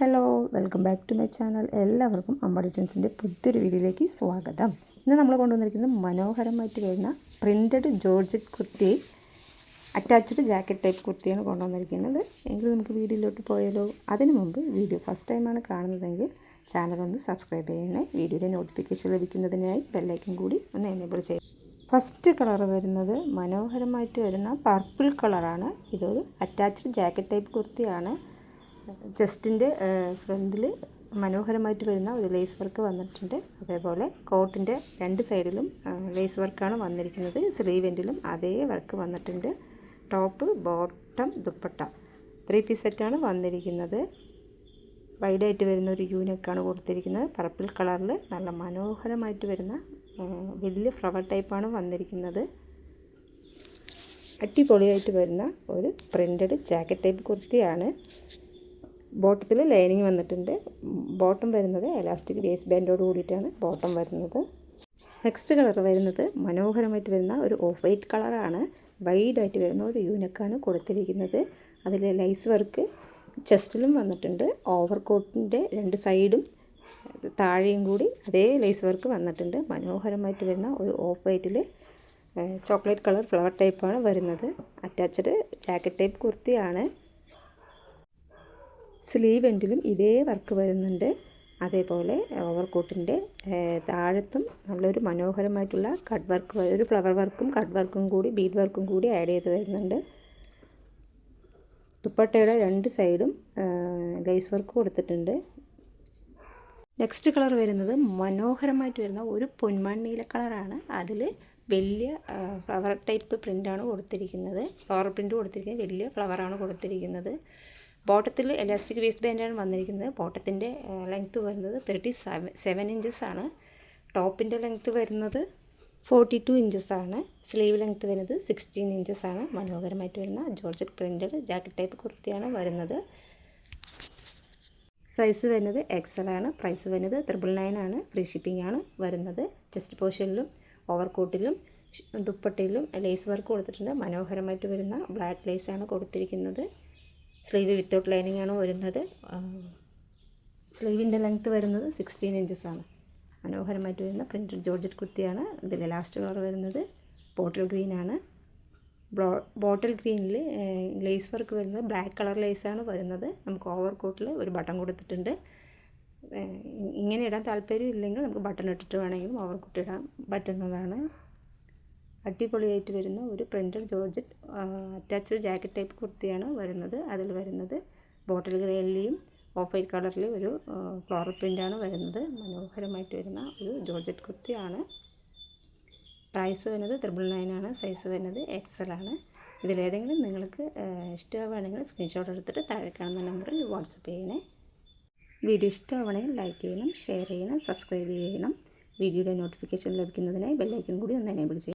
Hello welcome back to my channel എല്ലാവർക്കും അമ്പാടി ടെൻസിന്റെ പുതിയൊരു വീഡിയോയിലേക്ക് സ്വാഗതം. ഇന്ന് നമ്മൾ കൊണ്ടുവന്നിരിക്കുന്നത് മനോഹരമായിട്ട് വരുന്ന printed georgette kurti attached jacket type കുർത്തിയാണ് കൊണ്ടുവന്നിരിക്കുന്നത്. എങ്കിൽ നമുക്ക് വീഡിയോയിലോട്ട് പോയാലോ. അതിനു മുമ്പ് വീഡിയോ ഫസ്റ്റ് ടൈമാണ് കാണുന്നതെങ്കിൽ ചാനൽ ഒന്ന് സബ്സ്ക്രൈബ് ചെയ്യണേ. വീഡിയോയുടെ നോട്ടിഫിക്കേഷൻ ലഭിക്കുന്നതിനായി ബെല്ലൈക്കൻ കൂടി ഒന്ന് എനേബിൾ ചെയ്യും. ഫസ്റ്റ് കളർ വരുന്നത് മനോഹരമായിട്ട് വരുന്ന പർപ്പിൾ കളറാണ് ഇതൊരു അറ്റാച്ച്ഡ് ജാക്കറ്റ് ടൈപ്പ് കുർത്തിയാണ്. ചെസ്റ്റിന്റെ ഫ്രണ്ടിൽ മനോഹരമായിട്ട് വരുന്ന ഒരു ലേസ് വർക്ക് വന്നിട്ടുണ്ട്. അതേപോലെ കോട്ടിന്റെ രണ്ട് സൈഡിലും ലേസ് വർക്കാണ് വന്നിരിക്കുന്നത്. സ്ലീവെന്റിലും അതേ വർക്ക് വന്നിട്ടുണ്ട്. Top bottom dupatta. Three piece സെറ്റാണ് വന്നിരിക്കുന്നത്. വൈഡായിട്ട് വരുന്ന ഒരു യൂണിക്കാണ് കൊടുത്തിരിക്കുന്നത്. പർപ്പിൾ കളറിൽ നല്ല മനോഹരമായിട്ട് വരുന്ന വലിയ ഫ്ലവർ ടൈപ്പാണ് വന്നിരിക്കുന്നത്. അടിപൊളിയായിട്ട് വരുന്ന ഒരു പ്രിന്റഡ് ജാക്കറ്റ് ടൈപ്പ് കുർത്തിയാണ്. ബോട്ടത്തിൽ ലൈനിങ് വന്നിട്ടുണ്ട്. ബോട്ടം വരുന്നത് എലാസ്റ്റിക് വേസ്റ്റ് ബാൻഡോട് കൂടിയിട്ടാണ് ബോട്ടം വരുന്നത്. നെക്സ്റ്റ് കളർ വരുന്നത് മനോഹരമായിട്ട് വരുന്ന ഒരു ഓഫ് വൈറ്റ് കളറാണ് വൈഡായിട്ട് വരുന്ന ഒരു യൂനക്കാണ് കൊടുത്തിരിക്കുന്നത്. അതിൽ ലൈസ് വർക്ക് ചെസ്റ്റിലും വന്നിട്ടുണ്ട്. ഓവർ കോട്ടിന്റെ രണ്ട് സൈഡും താഴെയും കൂടി അതേ ലൈസ് വർക്ക് വന്നിട്ടുണ്ട്. മനോഹരമായിട്ട് വരുന്ന ഒരു ഓഫ് വൈറ്റിൽ ചോക്ലേറ്റ് കളർ ഫ്ലവർ ടൈപ്പാണ് വരുന്നത്. അറ്റാച്ച്ഡ് ജാക്കറ്റ് ടൈപ്പ് കുർത്തിയാണ്. സ്ലീവ് എൻഡിലും ഇതേ വർക്ക് വരുന്നുണ്ട്. അതേപോലെ ഓവർ കോട്ടിന്റെ താഴത്തും നല്ലൊരു മനോഹരമായിട്ടുള്ള കട്ട് വർക്ക് ഒരു ഫ്ലവർ വർക്കും കട്ട് വർക്കും കൂടി ബീഡ് വർക്കും കൂടി ആഡ് ചെയ്ത് വരുന്നുണ്ട്. ദുപ്പട്ടയുടെ രണ്ട് സൈഡും ലേസ് വർക്ക് കൊടുത്തിട്ടുണ്ട്. നെക്സ്റ്റ് കളർ വരുന്നത് മനോഹരമായിട്ട് വരുന്ന ഒരു പൊന്മണ്ണീല കളറാണ്. അതിൽ വലിയ ഫ്ലവർ ടൈപ്പ് പ്രിന്റാണ് കൊടുത്തിരിക്കുന്നത്. ഫ്ലവർ പ്രിന്റ് കൊടുത്തിരിക്കുന്നത് വലിയ ഫ്ലവറാണ് കൊടുത്തിരിക്കുന്നത്. ബോട്ടത്തിൽ എലാസ്റ്റിക് വേസ്റ്റ് ബാൻഡാണ് വന്നിരിക്കുന്നത്. ബോട്ടത്തിന്റെ ലെങ്ത്ത് വരുന്നത് തേർട്ടി സെവൻ സെവൻ ഇഞ്ചസ് ആണ്. ടോപ്പിന്റെ ലെങ്ത്ത് വരുന്നത് ഫോർട്ടി ടു ഇഞ്ചസ് ആണ്. സ്ലീവ് ലെങ്ത്ത് വരുന്നത് സിക്സ്റ്റീൻ ഇഞ്ചസ് ആണ്. മനോഹരമായിട്ട് വരുന്ന ജോർജറ്റ് പ്രിന്റഡ് ജാക്കറ്റ് ടൈപ്പ് കുർത്തിയാണ് വരുന്നത്. സൈസ് വരുന്നത് എക്സൽ ആണ്. പ്രൈസ് വരുന്നത് ത്രിബിൾ നയൻ ആണ്. ഫ്രീ ഷിപ്പിംഗ് ആണ് വരുന്നത്. ചെസ്റ്റ് പോഷനിലും ഓവർ കോട്ടിലും ദുപ്പട്ടയിലും ലേസ് വർക്ക് കൊടുത്തിട്ടുണ്ട്. മനോഹരമായിട്ട് വരുന്ന ബ്ലാക്ക് ലേസ് ആണ് കൊടുത്തിരിക്കുന്നത്. സ്ലീവ് വിത്തൗട്ട് ലൈനിങ് ആണ് വരുന്നത് സ്ലീവിന്റെ ലെങ്ത്ത് വരുന്നത് സിക്സ്റ്റീൻ ഇഞ്ചസ് ആണ്. മനോഹരമായിട്ട് വരുന്ന പ്രിന്റഡ് ജോർജറ്റ് കുർത്തിയാണ്. ഇതിൽ ലാസ്റ്റ് കളർ വരുന്നത് ബോട്ടിൽ ഗ്രീൻ ആണ്. ബോട്ടിൽ ഗ്രീനിൽ ലേസ് വർക്ക് വരുന്നത് ബ്ലാക്ക് കളർ ലേസാണ് വരുന്നത്. നമുക്ക് ഓവർ കോട്ടിൽ ഒരു ബട്ടൺ കൊടുത്തിട്ടുണ്ട്. ഇങ്ങനെ ഇടാൻ താല്പര്യം ഇല്ലെങ്കിൽ നമുക്ക് ബട്ടൺ ഇട്ടിട്ട് വേണമെങ്കിലും ഓവർ കോട്ട് ഇടാൻ പറ്റുന്നതാണ്. അടിപൊളിയായിട്ട് വരുന്ന ഒരു printed georgette attached jacket type കുർത്തിയാണ് വരുന്നത്. അതിൽ വരുന്നത് ബോട്ടിൽ ഗ്രേലിലെയും ഓഫ് വൈറ്റ് കളറിൽ ഒരു ഫ്ലോറൽ പ്രിന്റാണ് വരുന്നത്. മനോഹരമായിട്ട് വരുന്ന ഒരു ജോർജറ്റ് കുർത്തിയാണ്. പ്രൈസ് വരുന്നത് ത്രിബിൾ ആണ്. സൈസ് വരുന്നത് എക്സൽ ആണ്. ഇതിലേതെങ്കിലും നിങ്ങൾക്ക് ഇഷ്ടമാവുകയാണെങ്കിൽ സ്ക്രീൻഷോട്ട് എടുത്തിട്ട് താഴെ കാണുന്ന നമ്പറിൽ വാട്സപ്പ് ചെയ്യണേ. വീഡിയോ ഇഷ്ടമാവണമെങ്കിൽ ലൈക്ക് ചെയ്യണം ഷെയർ ചെയ്യണം സബ്സ്ക്രൈബ് ചെയ്യണം. വീഡിയോയുടെ നോട്ടിഫിക്കേഷൻ ലഭിക്കുന്നതിനായി ബെല്ലൈക്കൻ കൂടി ഒന്ന് എനേബിൾ ചെയ്യണം.